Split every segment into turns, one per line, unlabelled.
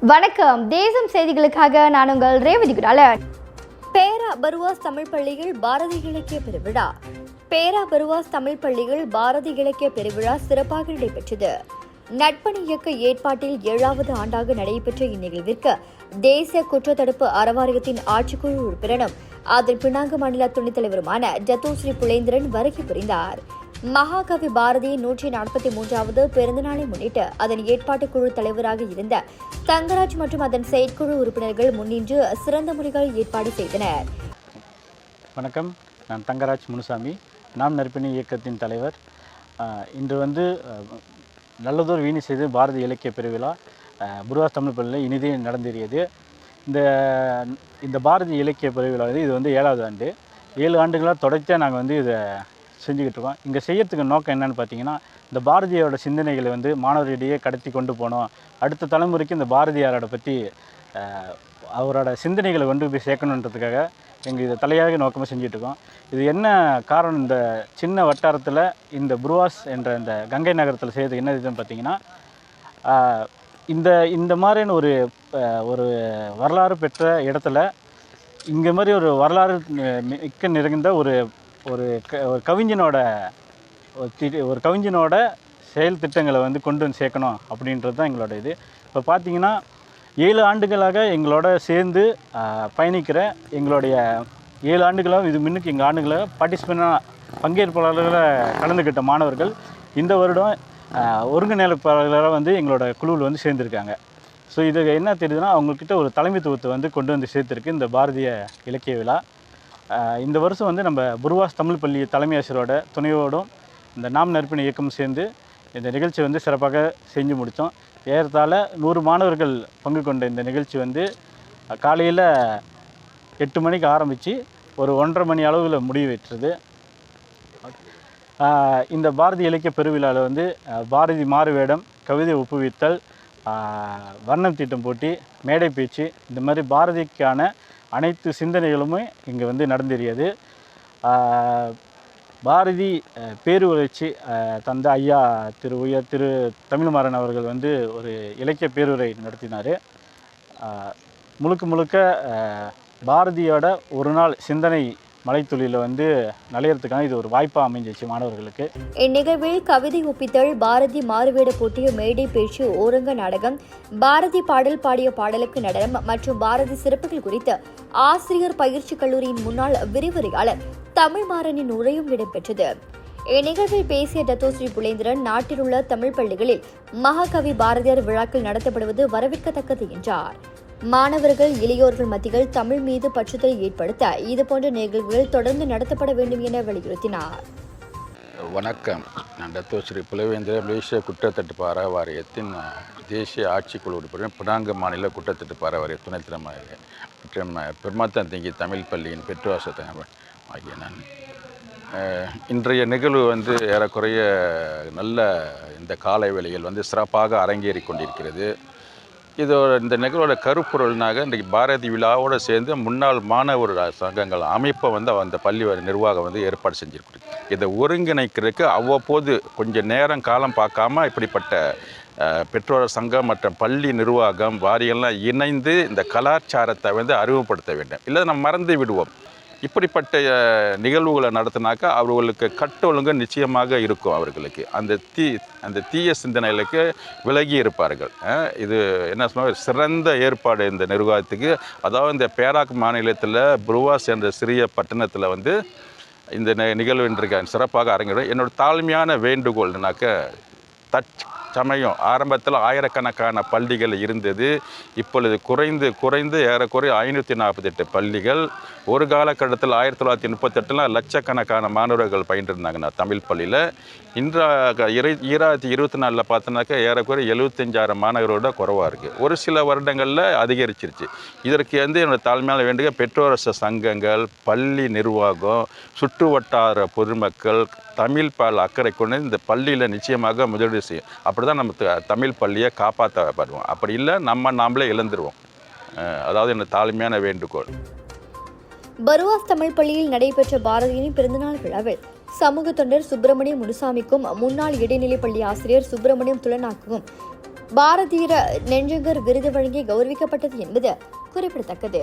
வணக்கம். தேசம் செய்திகளுக்காக நான் உங்கள் ரேவதி குடாலன்
பேரா பருவாஸ் தமிழ் பள்ளியில் பாரதி இலக்கிய பெருவிழா. பேரா பருவாஸ் தமிழ் பள்ளியில் பாரதி இலக்கிய பெருவிழா சிறப்பாக நடைபெற்றது. நட்பணி இயக்க ஏற்பாட்டில் ஏழாவது ஆண்டாக நடைபெற்ற இந்நிகழ்விற்கு தேசிய குற்றத்தடுப்பு அறவாரியத்தின் ஆட்சிக்குழு உறுப்பினரும் அதன் பினாங்கு மாநில துணைத் தலைவருமான ஜத்தோஸ்ரீ புலேந்திரன் வருகை புரிந்தார். மகாகவி பாரதியின் நூற்றி நாற்பத்தி மூன்றாவது பிறந்தநாளை முன்னிட்டு அதன் ஏற்பாட்டு குழு தலைவராக இருந்த தங்கராஜ் மற்றும் அதன் செயற்குழு உறுப்பினர்கள் முன்னின்று சிறந்த முறைகள் ஏற்பாடு செய்தனர்.
வணக்கம். நான் தங்கராஜ் முனுசாமி. நாம் நற்பிணி இயக்கத்தின் தலைவர். இன்று வந்து நல்லதோர் வீணி செய்து பாரதி இலக்கிய பெருவிழா ஆஹ், புருவாஸ் தமிழ் பள்ளியில் இனிதே நடந்தேறியது. இந்த இந்த பாரதி இலக்கிய பெருவிழா வந்து இது வந்து ஏழாவது ஆண்டு. ஏழு ஆண்டுகளாக தொடர்ச்சியாக நாங்கள் வந்து இதை செஞ்சுக்கிட்டு இருக்கோம் இங்கே செய்யறதுக்கு நோக்கம் என்னென்னு பார்த்தீங்கன்னா இந்த பாரதியாரோட சிந்தனைகளை வந்து மாணவர்களிடையே கடத்தி கொண்டு போனோம். அடுத்த தலைமுறைக்கு இந்த பாரதியாரோட பற்றி அவரோட சிந்தனைகளை கொண்டு போய் சேர்க்கணுன்றதுக்காக எங்கள் இதை தலையாக நோக்கமாக செஞ்சிட்ருக்கோம் இது என்ன காரணம்? இந்த சின்ன வட்டாரத்தில் இந்த புருவாஸ் என்ற இந்த கங்கை நகரத்தில் செய்யறது என்ன இதுன்னு பார்த்தீங்கன்னா இந்த இந்த மாதிரியான ஒரு ஒரு வரலாறு பெற்ற இடத்துல இங்கே மாதிரி ஒரு வரலாறு மிக்க நிறைந்த ஒரு ஒரு க ஒரு கவிஞனோட ஒரு தி- ஒரு கவிஞனோட செயல் திட்டங்களை வந்து கொண்டு வந்து சேர்க்கணும் அப்படின்றது தான் எங்களோட இது. இப்போ பார்த்தீங்கன்னா ஏழு ஆண்டுகளாக எங்களோட சேர்ந்து பயணிக்கிற எங்களுடைய ஏழு ஆண்டுகளாக இது முன்னுக்கு எங்கள் ஆண்டுகளாக பார்ட்டிசிபெண்டாக பங்கேற்பாளர்களாக கலந்துக்கிட்ட மாணவர்கள் இந்த வருடம் ஒருங்கிணைப்பாளர்களாக வந்து எங்களோட குழுவில் வந்து சேர்ந்துருக்காங்க. ஸோ இது என்ன தெரியுதுன்னா அவங்கக்கிட்ட ஒரு தலைமைத்துவத்தை வந்து கொண்டு வந்து சேர்த்துருக்கு இந்த பாரதிய இலக்கிய விழா. இந்த வருஷம் வந்து நம்ம புருவாஸ் தமிழ் பள்ளி தலைமை ஆசிரியரோட துணையோடும் இந்த நாம் நற்பணி இயக்கம் சேர்ந்து இந்த நிகழ்ச்சி வந்து சிறப்பாக செஞ்சு முடித்தோம். ஏறத்தாழ நூறு மாணவர்கள் பங்கு கொண்ட இந்த நிகழ்ச்சி வந்து காலையில் எட்டு மணிக்கு ஆரம்பித்து ஒரு ஒன்றரை மணி அளவில் முடிவெற்றது இந்த பாரதி இலக்கிய பெருவிழாவில் வந்து பாரதி மாறுவேடம் கவிதை ஒப்புவித்தல் வர்ணம் தீட்டம் போட்டி மேடை பேச்சு இந்த மாதிரி பாரதிக்கான அனைத்து சிந்தனைகளுமே இங்கே வந்து நடந்தேறியது. பாரதி ஆஹ் தந்த ஐயா திரு உயர் திரு தமிழ்மாறன் அவர்கள் வந்து ஒரு இலக்கிய பேருரை நடத்தினார். முழுக்க முழுக்க பாரதியோட ஒரு நாள் சிந்தனை மலைத்துளியில் வந்து நலையறதுக்கான இது ஒரு வாய்ப்பாக அமைஞ்சிச்சு மாணவர்களுக்கு.
இந்நிகழ்வில் கவிதை ஒப்பித்தல் பாரதி மாறுவேட போட்டிய மேடை பேச்சு ஓரங்க நாடகம் பாரதி பாடல் பாடிய பாடலுக்கு நடனம் மற்றும் பாரதி சிறப்புகள் குறித்து ஆசிரியர் பயிற்சி கல்லூரியின் முன்னாள் விரிவுரையாளர் தமிழ்மாறனின் உரையும் இடம்பெற்றது. இந்நிகழ்வில் பேசிய டத்தோஸ்ரீ புலேந்திரன் நாட்டில் உள்ள தமிழ் பள்ளிகளில் மகாகவி பாரதியார் விழாக்கள் நடத்தப்படுவது வரவேற்கத்தக்கது என்றார். மாணவர்கள் இளையோர்கள் மத்தியில் தமிழ் மீது பற்றுதலை ஏற்படுத்த இதுபோன்ற நிகழ்வுகள் தொடர்ந்து நடத்தப்பட வேண்டும் என வலியுறுத்தினார்.
வணக்கம். நான் டத்தோ ஸ்ரீ புலவேந்திர மலேசிய குற்றத்தட்டுப்பார வாரியத்தின் தேசிய ஆட்சிக்குழு உறுப்பினர் பினாங்கு மாநில குற்றத்தட்டுப்பார வாரிய துணைத் தலைவர் மற்றும் பெருமாத்தன் திங்கி தமிழ் பள்ளியின் பெற்றோசத்தன் ஆகிய நான். இன்றைய நிகழ்வு வந்து ஏறக்குறைய நல்ல இந்த காலை வேளையில் வந்து சிறப்பாக அரங்கேறி கொண்டிருக்கிறது. இதோட இந்த நிகழ்வோட கருப்பொருள்னாக இன்றைக்கு பாரதி விழாவோடு சேர்ந்து முன்னாள் மாணவர் சங்கங்கள் அமைப்பை வந்து அந்த பள்ளி நிர்வாகம் வந்து ஏற்பாடு செஞ்சிருக்கு இதை ஒருங்கிணைக்கிறதுக்கு அவ்வப்போது கொஞ்சம் நேரம் காலம் பார்க்காம இப்படிப்பட்ட பெற்றோர் சங்கம் மற்றும் பள்ளி நிர்வாகம் வாரியெல்லாம் இணைந்து இந்த கலாச்சாரத்தை வந்து அறிமுகப்படுத்த வேண்டும். இல்லை நம்ம மறந்து விடுவோம். இப்படிப்பட்ட நிகழ்வுகளை நடத்தினாக்கா அவர்களுக்கு கட்டொழுங்கு நிச்சயமாக இருக்கும் அவர்களுக்கு. அந்த தீ அந்த தீய சிந்தனைகளுக்கு விலகி இருப்பார்கள். இது என்ன சொல்லுவாங்க? சிறந்த ஏற்பாடு இந்த நிர்வாகத்துக்கு. அதாவது இந்த பேராக் மாநிலத்தில் புருவாஸ் என்ற சிறிய பட்டணத்தில் வந்து இந்த நிகழ்வு இன்றைக்கு சிறப்பாக அரங்கிடும் என்னோட தாழ்மையான வேண்டுகோள்னாக்க தற் சமயம். ஆரம்பத்தில் ஆயிரக்கணக்கான பள்ளிகள் இருந்தது. இப்பொழுது குறைந்து குறைந்து ஏறக்குறைய ஐநூற்றி நாற்பத்தெட்டு பள்ளிகள். ஒரு காலகட்டத்தில் ஆயிரத்தி தொள்ளாயிரத்தி முப்பத்தெட்டில் லட்சக்கணக்கான மாணவர்கள் பயின்றிருந்தாங்கண்ணா நான் தமிழ் பள்ளியில். இன்றா இரு ஈராயிரத்தி இருபத்தி நாலில் பார்த்தோன்னாக்கா ஏறக்குறைய எழுபத்தஞ்சாயிரம் மாணவர்களோட குறைவாக இருக்குது ஒரு சில வருடங்களில் அதிகரிச்சிருச்சு. இதற்கு வந்து என்னோட தாழ்மையான வேண்டுக பெற்றோரச சங்கங்கள் பள்ளி நிர்வாகம் சுற்று வட்டார பொதுமக்கள் தமிழ் பால் அக்கறை கொண்டு இந்த பள்ளியில் நிச்சயமாக முதலீடு செய்யும். அப்படி தான் நம்ம தமிழ் பள்ளியை காப்பாற்றப்படுவோம் அப்படி இல்லை நம்ம நாமளே இழந்துருவோம். அதாவது என்ன தாழ்மையான வேண்டுகோள்.
பருவாஸ் தமிழ் பள்ளியில் நடைபெற்ற பாரதியின் பிறந்தநாள் விழாவில் சமூக தொண்டர் சுப்பிரமணியம் முனுசாமிக்கும் முன்னாள் இடைநிலைப் பள்ளி ஆசிரியர் சுப்பிரமணியம் துளனாக்கவும் பாரதீர நெஞ்சங்கர் விருது வழங்கி கௌரவிக்கப்பட்டது என்பது குறிப்பிடத்தக்கது.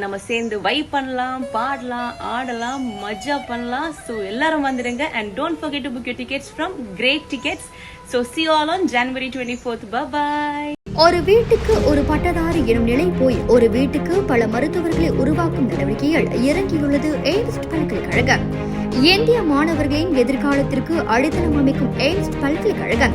நம்ம சேர்ந்து வைப் பண்ணலாம் பாடலாம் ஆடலாம் மஜா பண்ணலாம். ஸோ எல்லாரும் வந்துடுங்க and don't forget to book your tickets from great tickets so see all on January twenty fourth bye
ஒரு வீட்டுக்கு ஒரு பட்டதாரி எனும் நிலை போய் ஒரு வீட்டுக்கு பல மருத்துவர்களை உருவாக்கும் நடவடிக்கையில் இறங்கியுள்ளது எய்ம்ஸ் பல்கலைக்கழகம். இந்திய மாணவர்களின் எதிர்காலத்திற்கு அடித்தளம் அமைக்கும் எய்ம்ஸ் பல்கலைக்கழகம்